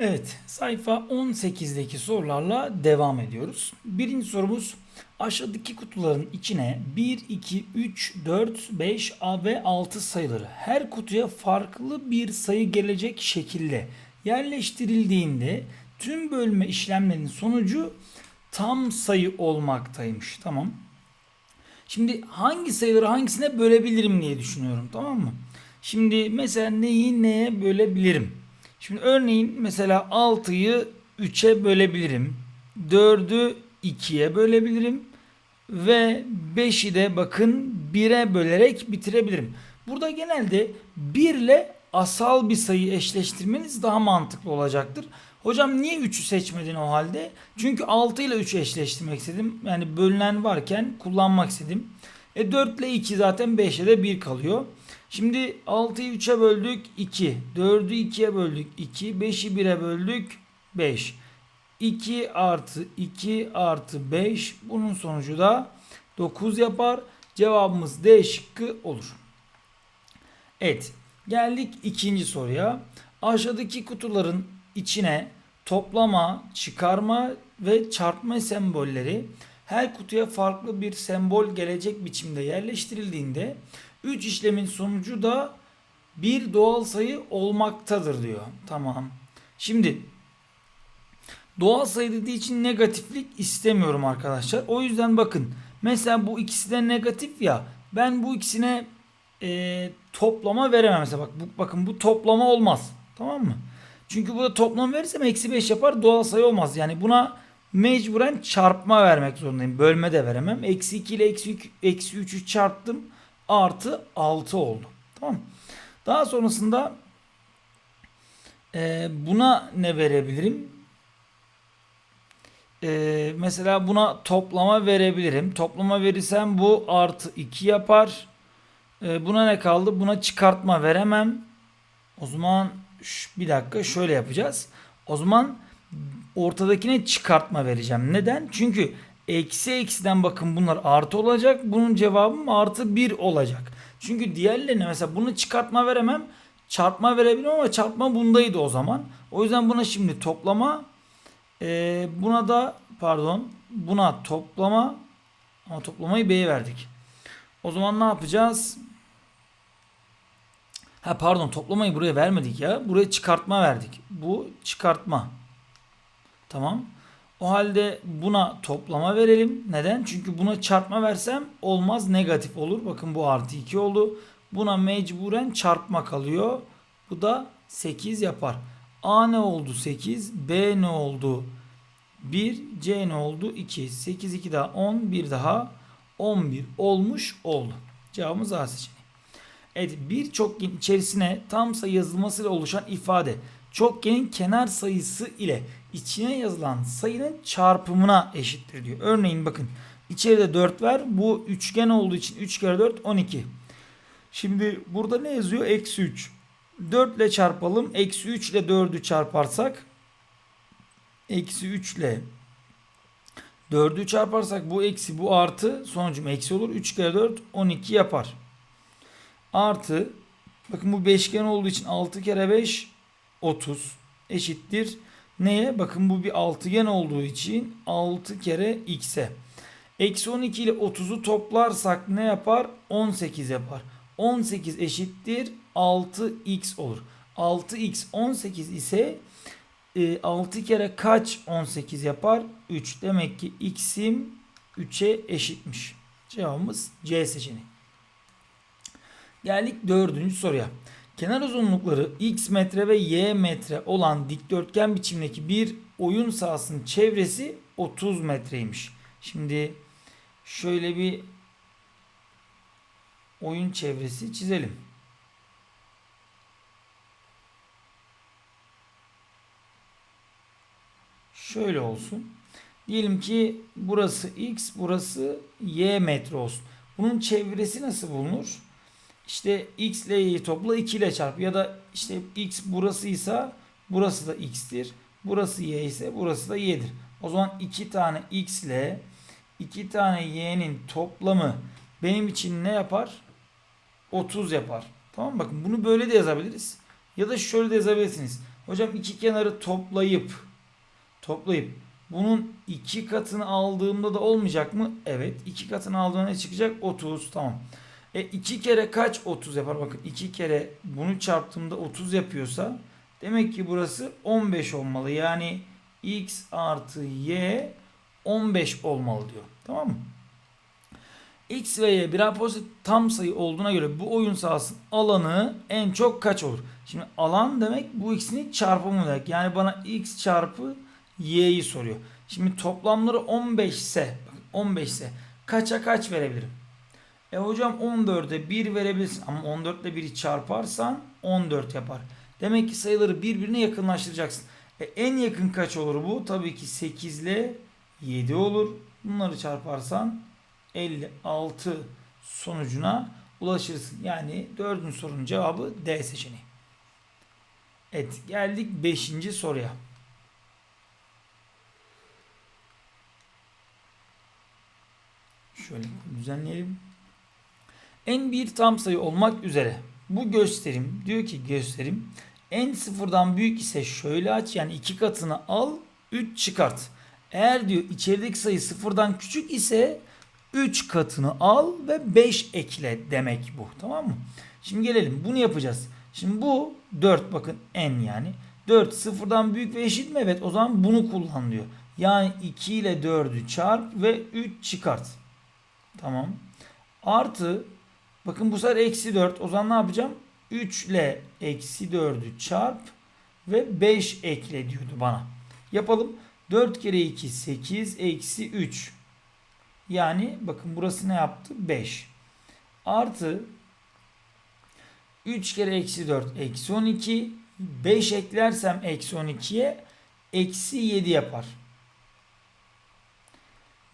Evet, sayfa 18'deki sorularla devam ediyoruz. Birinci sorumuz aşağıdaki kutuların içine 1, 2, 3, 4, 5 A ve 6 sayıları her kutuya farklı bir sayı gelecek şekilde yerleştirildiğinde tüm bölme işlemlerinin sonucu tam sayı olmaktaymış. Tamam. Şimdi hangi sayıları hangisine bölebilirim diye düşünüyorum tamam mı? Şimdi mesela neyi neye bölebilirim? Şimdi örneğin mesela 6'yı 3'e bölebilirim. 4'ü 2'ye bölebilirim. Ve 5'i de bakın 1'e bölerek bitirebilirim. Burada genelde 1 ile asal bir sayı eşleştirmeniz daha mantıklı olacaktır. Hocam niye 3'ü seçmedin o halde? Çünkü 6 ile 3'ü eşleştirmek istedim. Yani bölünen varken kullanmak istedim. E 4 ile 2 zaten 5'e de 1 kalıyor. Şimdi 6'yı 3'e böldük 2. 4'ü 2'ye böldük 2. 5'i 1'e böldük 5. 2 artı 2 artı 5. Bunun sonucu da 9 yapar. Cevabımız D şıkkı olur. Evet. Geldik ikinci soruya. Aşağıdaki kutuların içine toplama, çıkarma ve çarpma sembolleri her kutuya farklı bir sembol gelecek biçimde yerleştirildiğinde 3 işlemin sonucu da bir doğal sayı olmaktadır diyor. Tamam. Şimdi doğal sayı dediği için negatiflik istemiyorum arkadaşlar. O yüzden bakın mesela bu ikisi de negatif ya ben bu ikisine e, toplama veremem. Mesela bak bu, bakın bu toplama olmaz. Tamam mı? Çünkü burada toplam verirsem eksi 5 yapar doğal sayı olmaz. Yani buna mecburen çarpma vermek zorundayım. Bölme de veremem. Eksi 2 ile eksi, eksi 3'ü çarptım. Artı 6 oldu. Tamam? Daha sonrasında e, buna ne verebilirim? E, mesela buna toplama verebilirim. Toplama verirsem bu artı 2 yapar. E, buna ne kaldı? Buna çıkartma veremem. O zaman bir dakika şöyle yapacağız. O zaman ortadakine çıkartma vereceğim. Neden? Çünkü eksi eksiden bakın bunlar artı olacak. Bunun cevabım artı 1 olacak. Çünkü diğerlerine mesela bunu çıkartma veremem. Çarpma verebilirim ama çarpma bundaydı o zaman. O yüzden buna şimdi toplama e, buna da pardon buna toplama ama toplamayı B'ye verdik. O zaman ne yapacağız? Ha pardon toplamayı buraya vermedik ya. Buraya çıkartma verdik. Bu çıkartma. Tamam. O halde buna toplama verelim. Neden? Çünkü buna çarpma versem olmaz negatif olur. Bakın bu artı 2 oldu. Buna mecburen çarpma kalıyor. Bu da 8 yapar. A ne oldu? 8. B ne oldu? 1. C ne oldu? 2. 8 2 daha 10. 1 daha 11 olmuş oldu. Cevabımız A seçeneği. Evet bir çokgen içerisine tam sayı yazılmasıyla oluşan ifade çokgenin kenar sayısı ile içine yazılan sayının çarpımına eşittir diyor. Örneğin bakın içeride 4 var. Bu üçgen olduğu için 3 kere 4 12. Şimdi burada ne yazıyor? Eksi 3. 4 ile çarpalım. Eksi 3 ile 4'ü çarparsak eksi 3 ile 4'ü çarparsak bu eksi bu artı sonucum eksi olur. 3 kere 4 12 yapar. Artı bakın bu beşgen olduğu için 6 kere 5 30 eşittir. Neye? Bakın bu bir altıgen olduğu için 6 kere x'e. Eksi 12 ile 30'u toplarsak ne yapar? 18 yapar. 18 eşittir 6x olur. 6x 18 ise 6 kere kaç 18 yapar? 3. Demek ki x'im 3'e eşitmiş. Cevabımız C seçeneği. Geldik dördüncü soruya. Kenar uzunlukları x metre ve y metre olan dikdörtgen biçimdeki bir oyun sahasının çevresi 30 metreymiş. Şimdi şöyle bir oyun çevresi çizelim. Şöyle olsun. Diyelim ki burası x, burası y metre olsun. Bunun çevresi nasıl bulunur? İşte x ile y'yi topla 2 ile çarp ya da işte x burasıysa burası da x'tir. Burası y ise burası da y'dir. O zaman 2 tane x ile 2 tane y'nin toplamı benim için ne yapar? 30 yapar. Tamam mı? Bakın bunu böyle de yazabiliriz. Ya da şöyle de yazabilirsiniz. Hocam iki kenarı toplayıp toplayıp bunun iki katını aldığımda da olmayacak mı? Evet. iki katını aldığımda ne çıkacak? 30. Tamam. E 2 kere kaç 30 yapar? Bakın 2 kere bunu çarptığımda 30 yapıyorsa demek ki burası 15 olmalı. Yani x artı y 15 olmalı diyor. Tamam mı? X ve Y birer pozitif tam sayı olduğuna göre bu oyun sahasının alanı en çok kaç olur? Şimdi alan demek bu ikisinin çarpımı demek. Yani bana X çarpı Y'yi soruyor. Şimdi toplamları 15 ise bakın 15 ise kaça kaç verebilirim? E hocam 14'e 1 verebilirsin ama 14 ile 1'i çarparsan 14 yapar. Demek ki sayıları birbirine yakınlaştıracaksın. E en yakın kaç olur bu? Tabii ki 8 ile 7 olur. Bunları çarparsan 56 sonucuna ulaşırsın. Yani dördüncü sorunun cevabı D seçeneği. Evet geldik 5. soruya. Şöyle düzenleyelim. En bir tam sayı olmak üzere bu gösterim diyor ki gösterim en sıfırdan büyük ise şöyle aç yani iki katını al 3 çıkart. Eğer diyor içerideki sayı sıfırdan küçük ise 3 katını al ve 5 ekle demek bu. Tamam mı? Şimdi gelelim bunu yapacağız. Şimdi bu 4 bakın n yani. 4 sıfırdan büyük ve eşit mi? Evet o zaman bunu kullan diyor. Yani 2 ile 4'ü çarp ve 3 çıkart. Tamam. Artı bakın bu sefer eksi 4. O zaman ne yapacağım? 3 ile eksi 4'ü çarp ve 5 ekle diyordu bana. Yapalım. 4 kere 2 8 eksi 3. Yani bakın burası ne yaptı? 5. Artı 3 kere eksi 4 eksi 12. 5 eklersem eksi 12'ye eksi 7 yapar.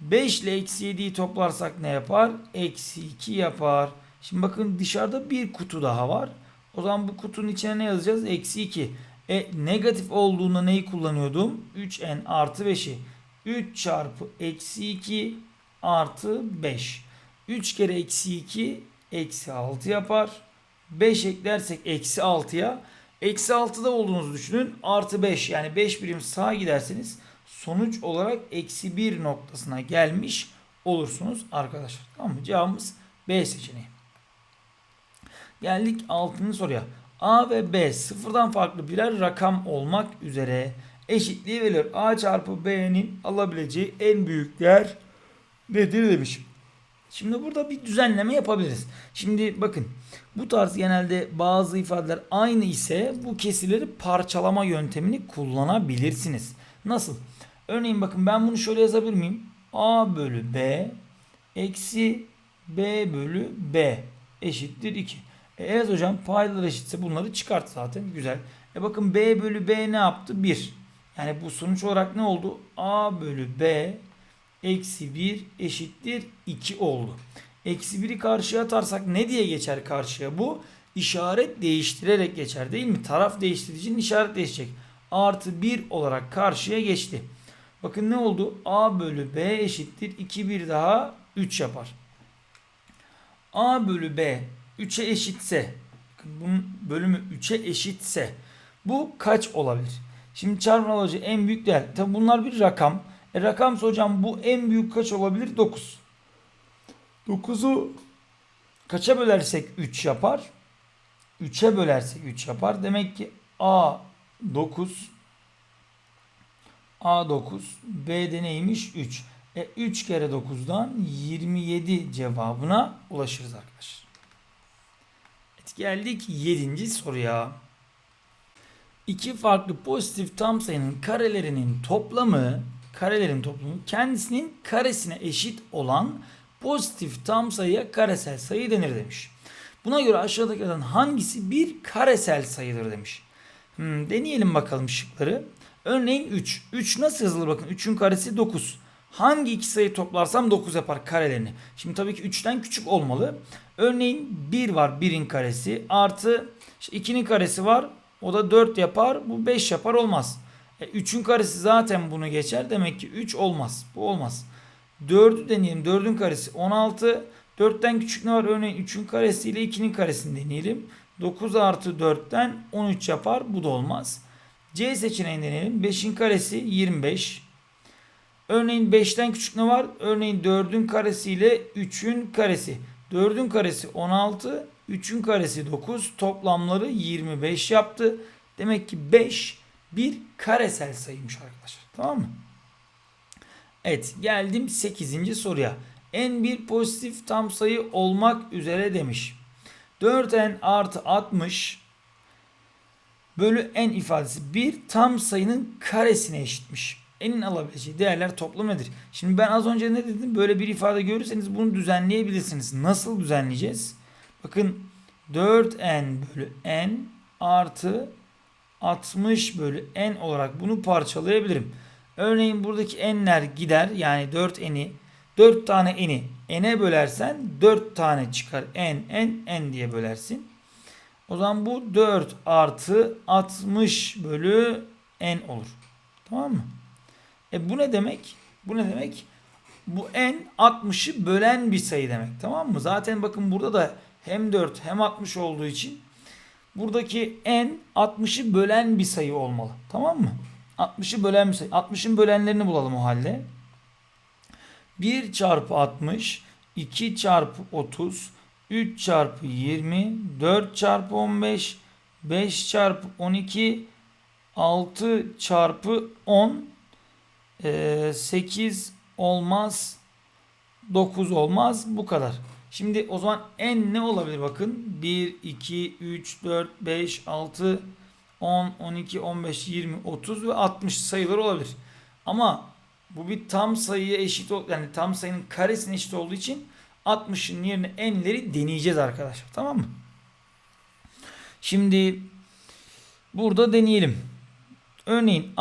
5 ile eksi 7'yi toplarsak ne yapar? Eksi 2 yapar. Şimdi bakın dışarıda bir kutu daha var. O zaman bu kutunun içine ne yazacağız? Eksi 2. E negatif olduğunda neyi kullanıyordum? 3n artı 5'i. 3 çarpı eksi 2 artı 5. 3 kere eksi 2 eksi 6 yapar. 5 eklersek eksi 6'ya. Eksi 6'da olduğunuzu düşünün. Artı 5 yani 5 birim sağa giderseniz sonuç olarak eksi 1 noktasına gelmiş olursunuz arkadaşlar. Tamam mı? Cevabımız B seçeneği. Geldik 6. soruya. A ve B sıfırdan farklı birer rakam olmak üzere eşitliği veriyor. A çarpı B'nin alabileceği en büyük değer nedir demiş. Şimdi burada bir düzenleme yapabiliriz. Şimdi bakın bu tarz genelde bazı ifadeler aynı ise bu kesirleri parçalama yöntemini kullanabilirsiniz. Nasıl? Örneğin bakın ben bunu şöyle yazabilir miyim? A bölü B eksi B bölü B eşittir 2. Evet hocam paydalar eşitse bunları çıkart zaten. Güzel. E bakın B bölü B ne yaptı? 1. Yani bu sonuç olarak ne oldu? A bölü B eksi 1 eşittir 2 oldu. Eksi 1'i karşıya atarsak ne diye geçer karşıya bu? İşaret değiştirerek geçer değil mi? Taraf değiştirdiği için işaret değişecek. Artı 1 olarak karşıya geçti. Bakın ne oldu? A bölü B eşittir 2 bir daha 3 yapar. A bölü B 3'e eşitse bunun bölümü 3'e eşitse bu kaç olabilir? Şimdi çarpma alıcı en büyük değer. Tabi bunlar bir rakam. E rakamsa hocam bu en büyük kaç olabilir? 9. 9'u kaça bölersek 3 yapar? 3'e bölersek 3 yapar. Demek ki A 9 A 9 B'de neymiş? 3. E 3 kere 9'dan 27 cevabına ulaşırız arkadaşlar. Geldik 7. soruya. İki farklı pozitif tam sayının karelerinin toplamı karelerin toplamı kendisinin karesine eşit olan pozitif tam sayıya karesel sayı denir demiş. Buna göre aşağıdakilerden hangisi bir karesel sayıdır demiş. Hmm, deneyelim bakalım şıkları. Örneğin 3. 3 nasıl yazılır bakın. 3'ün karesi 9. Hangi iki sayı toplarsam 9 yapar karelerini. Şimdi tabii ki 3'ten küçük olmalı. Örneğin 1 var 1'in karesi artı işte 2'nin karesi var. O da 4 yapar. Bu 5 yapar olmaz. E, 3'ün karesi zaten bunu geçer. Demek ki 3 olmaz. Bu olmaz. 4'ü deneyelim. 4'ün karesi 16. 4'ten küçük ne var? Örneğin 3'ün karesi ile 2'nin karesini deneyelim. 9 artı 4'ten 13 yapar. Bu da olmaz. C seçeneğini deneyelim. 5'in karesi 25. Örneğin 5'ten küçük ne var? Örneğin 4'ün karesi ile 3'ün karesi. 4'ün karesi 16, 3'ün karesi 9. Toplamları 25 yaptı. Demek ki 5 bir karesel sayıymış arkadaşlar. Tamam mı? Evet geldim 8. soruya. n bir pozitif tam sayı olmak üzere demiş. 4n artı 60 bölü n ifadesi bir tam sayının karesine eşitmiş. N'in alabileceği değerler toplamı nedir? Şimdi ben az önce ne dedim? Böyle bir ifade görürseniz bunu düzenleyebilirsiniz. Nasıl düzenleyeceğiz? Bakın 4n bölü n artı 60 bölü n olarak bunu parçalayabilirim. Örneğin buradaki n'ler gider. Yani 4n'i 4 tane n'i n'e bölersen 4 tane çıkar. n, n, n diye bölersin. O zaman bu 4 artı 60 bölü n olur. Tamam mı? E bu ne demek? Bu ne demek? Bu n 60'ı bölen bir sayı demek. Tamam mı? Zaten bakın burada da hem 4 hem 60 olduğu için buradaki n 60'ı bölen bir sayı olmalı. Tamam mı? 60'ı bölen bir sayı. 60'ın bölenlerini bulalım o halde. 1 çarpı 60, 2 çarpı 30, 3 çarpı 20, 4 çarpı 15, 5 çarpı 12, 6 çarpı 10, 8 olmaz, 9 olmaz bu kadar. Şimdi o zaman n ne olabilir bakın. 1, 2, 3, 4, 5, 6, 10, 12, 15, 20, 30 ve 60 sayılar olabilir. Ama bu bir tam sayıya eşit yani tam sayının karesine eşit olduğu için 60'ın yerine n'leri deneyeceğiz arkadaşlar. Tamam mı? Şimdi burada deneyelim. Örneğin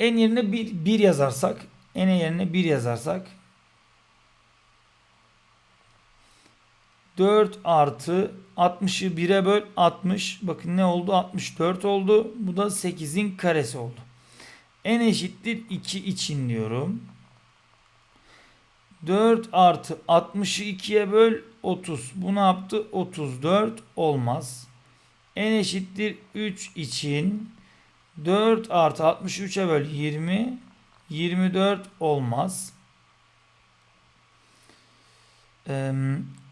n yerine 1, 1 yazarsak n yerine 1 yazarsak 4 artı 60'ı 1'e böl 60. Bakın ne oldu? 64 oldu. Bu da 8'in karesi oldu. n eşittir 2 için diyorum. 4 artı 60'ı 2'ye böl 30. Bu ne yaptı? 34 olmaz. n eşittir 3 için 4 artı 63'e böl 20. 24 olmaz. Ee,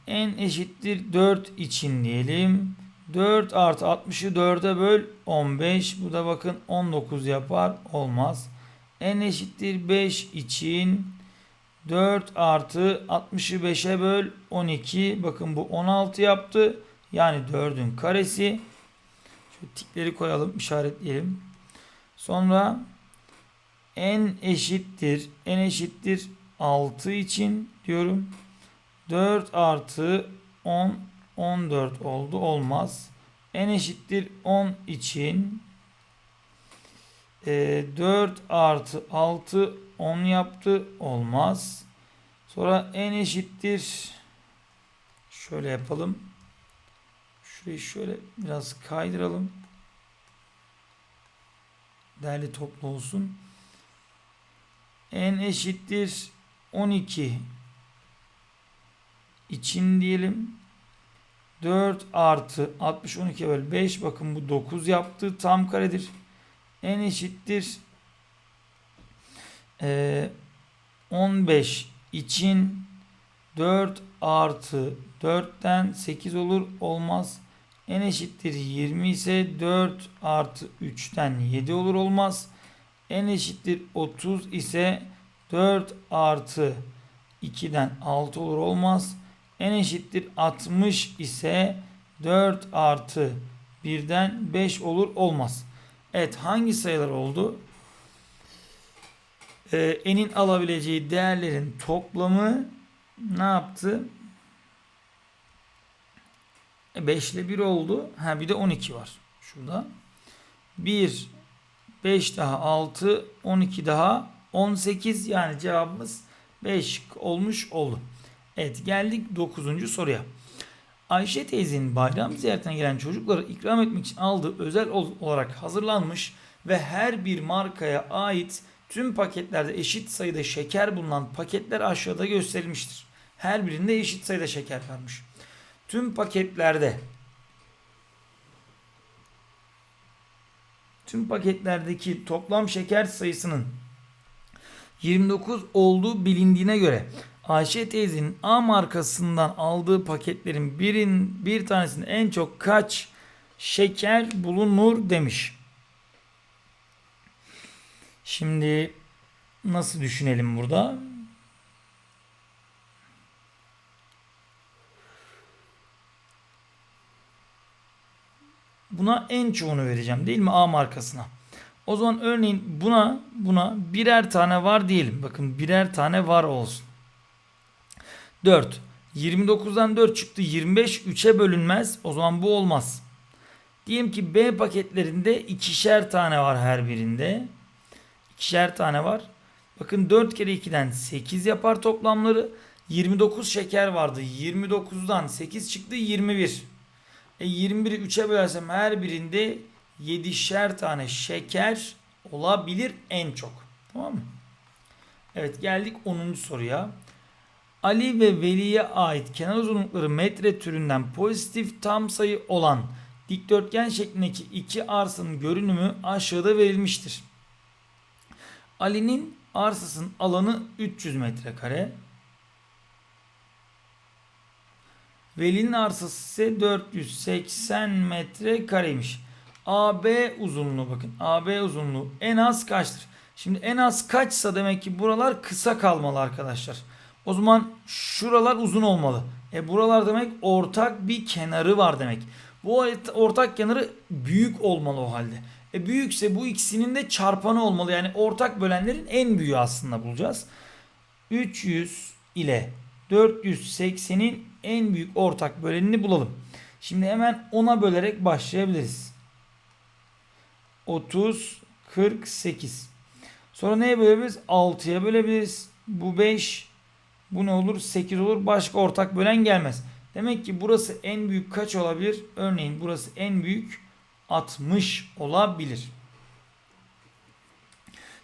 n eşittir 4 için diyelim. 4 artı 60'ı 4'e böl 15. Bu da bakın 19 yapar. Olmaz. n eşittir 5 için 4 artı 60'ı 5'e böl 12. Bakın bu 16 yaptı. Yani 4'ün karesi. Şu tikleri koyalım işaretleyelim. Sonra n eşittir n eşittir 6 için diyorum. 4 artı 10 14 oldu olmaz. n eşittir 10 için e, 4 artı 6 10 yaptı olmaz. Sonra n eşittir şöyle yapalım. Şurayı şöyle biraz kaydıralım. Değerli toplu olsun. n eşittir 12 için diyelim. 4 artı 60 12 bölü 5 bakın bu 9 yaptı tam karedir. n eşittir e, 15 için 4 artı 4'ten 8 olur olmaz. N eşittir 20 ise 4 artı 3'ten 7 olur olmaz. n eşittir 30 ise 4 artı 2'den 6 olur olmaz n eşittir 60 ise 4 artı 1'den 5 olur olmaz. Evet hangi sayılar oldu? Ee, n'in alabileceği değerlerin toplamı ne yaptı? 5 ile 1 oldu. Ha bir de 12 var. Şurada. 1 5 daha 6 12 daha 18 yani cevabımız 5 olmuş oldu. Evet geldik 9. soruya. Ayşe teyzenin bayram ziyaretine gelen çocukları ikram etmek için aldığı özel olarak hazırlanmış ve her bir markaya ait tüm paketlerde eşit sayıda şeker bulunan paketler aşağıda gösterilmiştir. Her birinde eşit sayıda şeker varmış. Tüm paketlerde tüm paketlerdeki toplam şeker sayısının 29 olduğu bilindiğine göre Ayşe teyzenin A markasından aldığı paketlerin birin bir tanesinde en çok kaç şeker bulunur demiş. Şimdi nasıl düşünelim burada? Buna en çoğunu vereceğim değil mi A markasına? O zaman örneğin buna buna birer tane var diyelim. Bakın birer tane var olsun. 4. 29'dan 4 çıktı. 25 3'e bölünmez. O zaman bu olmaz. Diyelim ki B paketlerinde ikişer tane var her birinde. İkişer tane var. Bakın 4 kere 2'den 8 yapar toplamları. 29 şeker vardı. 29'dan 8 çıktı 21. E 21'i 3'e bölersem her birinde 7'şer tane şeker olabilir en çok. Tamam mı? Evet geldik 10. soruya. Ali ve Veli'ye ait kenar uzunlukları metre türünden pozitif tam sayı olan dikdörtgen şeklindeki iki arsanın görünümü aşağıda verilmiştir. Ali'nin arsasının alanı 300 metrekare. Veli'nin arsası ise 480 metrekareymiş. AB uzunluğu bakın. AB uzunluğu en az kaçtır? Şimdi en az kaçsa demek ki buralar kısa kalmalı arkadaşlar. O zaman şuralar uzun olmalı. E buralar demek ortak bir kenarı var demek. Bu ortak kenarı büyük olmalı o halde. E büyükse bu ikisinin de çarpanı olmalı. Yani ortak bölenlerin en büyüğü aslında bulacağız. 300 ile 480'in en büyük ortak bölenini bulalım. Şimdi hemen 10'a bölerek başlayabiliriz. 30, 48. Sonra neye bölebiliriz? 6'ya bölebiliriz. Bu 5, bu ne olur? 8 olur. Başka ortak bölen gelmez. Demek ki burası en büyük kaç olabilir? Örneğin burası en büyük 60 olabilir.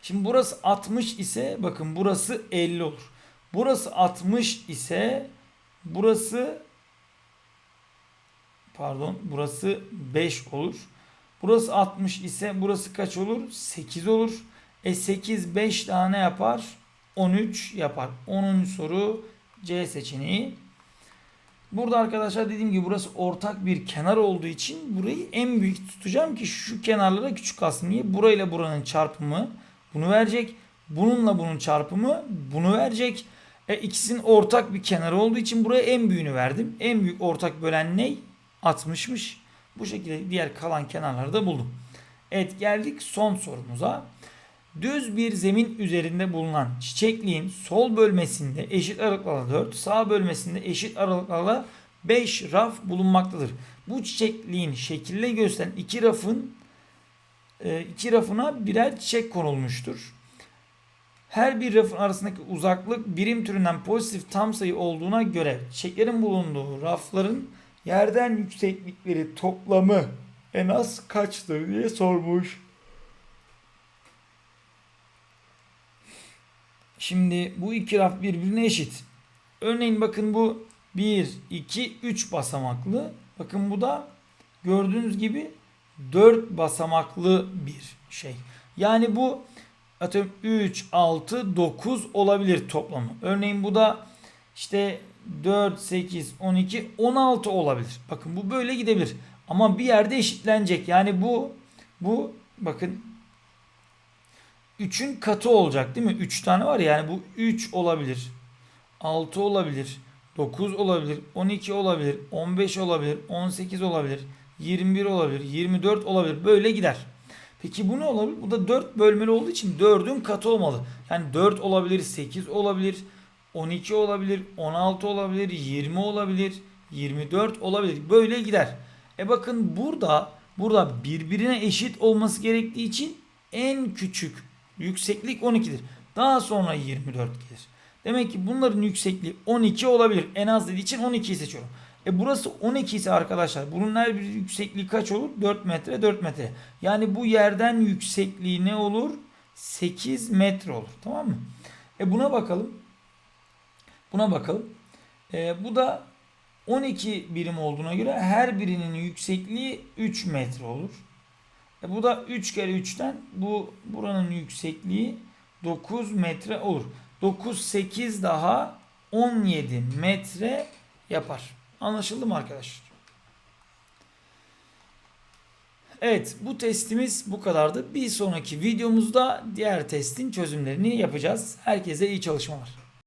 Şimdi burası 60 ise bakın burası 50 olur. Burası 60 ise burası pardon burası 5 olur. Burası 60 ise burası kaç olur? 8 olur. E 8 5 tane yapar. 13 yapar. 10. soru C seçeneği. Burada arkadaşlar dediğim gibi burası ortak bir kenar olduğu için burayı en büyük tutacağım ki şu kenarlara küçük kalsın. Niye? Burayla buranın çarpımı bunu verecek. Bununla bunun çarpımı bunu verecek. E ikisinin ortak bir kenarı olduğu için buraya en büyüğünü verdim. En büyük ortak bölen ne? 60'mış. Bu şekilde diğer kalan kenarları da buldum. Evet geldik son sorumuza. Düz bir zemin üzerinde bulunan çiçekliğin sol bölmesinde eşit aralıklarla 4, sağ bölmesinde eşit aralıklarla 5 raf bulunmaktadır. Bu çiçekliğin şekilde gösteren iki rafın e, iki rafına birer çiçek konulmuştur. Her bir rafın arasındaki uzaklık birim türünden pozitif tam sayı olduğuna göre çiçeklerin bulunduğu rafların yerden yükseklikleri toplamı en az kaçtır diye sormuş. Şimdi bu iki raf birbirine eşit. Örneğin bakın bu 1, 2, 3 basamaklı. Bakın bu da gördüğünüz gibi 4 basamaklı bir şey. Yani bu atıyorum 3, 6, 9 olabilir toplamı. Örneğin bu da işte 4, 8, 12, 16 olabilir. Bakın bu böyle gidebilir. Ama bir yerde eşitlenecek. Yani bu bu bakın 3'ün katı olacak değil mi? 3 tane var yani bu 3 olabilir. 6 olabilir. 9 olabilir. 12 olabilir. 15 olabilir. 18 olabilir. 21 olabilir. 24 olabilir. Böyle gider. Peki bu ne olabilir? Bu da 4 bölmeli olduğu için 4'ün katı olmalı. Yani 4 olabilir, 8 olabilir, 12 olabilir, 16 olabilir, 20 olabilir, 24 olabilir. Böyle gider. E bakın burada burada birbirine eşit olması gerektiği için en küçük Yükseklik 12'dir. Daha sonra 24 gelir. Demek ki bunların yüksekliği 12 olabilir. En az dediği için 12'yi seçiyorum. E burası 12 ise arkadaşlar bunun her bir yüksekliği kaç olur? 4 metre 4 metre. Yani bu yerden yüksekliği ne olur? 8 metre olur. Tamam mı? E buna bakalım. Buna bakalım. E, bu da 12 birim olduğuna göre her birinin yüksekliği 3 metre olur. E bu da 3 kere 3'ten bu buranın yüksekliği 9 metre olur. 9 8 daha 17 metre yapar. Anlaşıldı mı arkadaşlar? Evet bu testimiz bu kadardı. Bir sonraki videomuzda diğer testin çözümlerini yapacağız. Herkese iyi çalışmalar.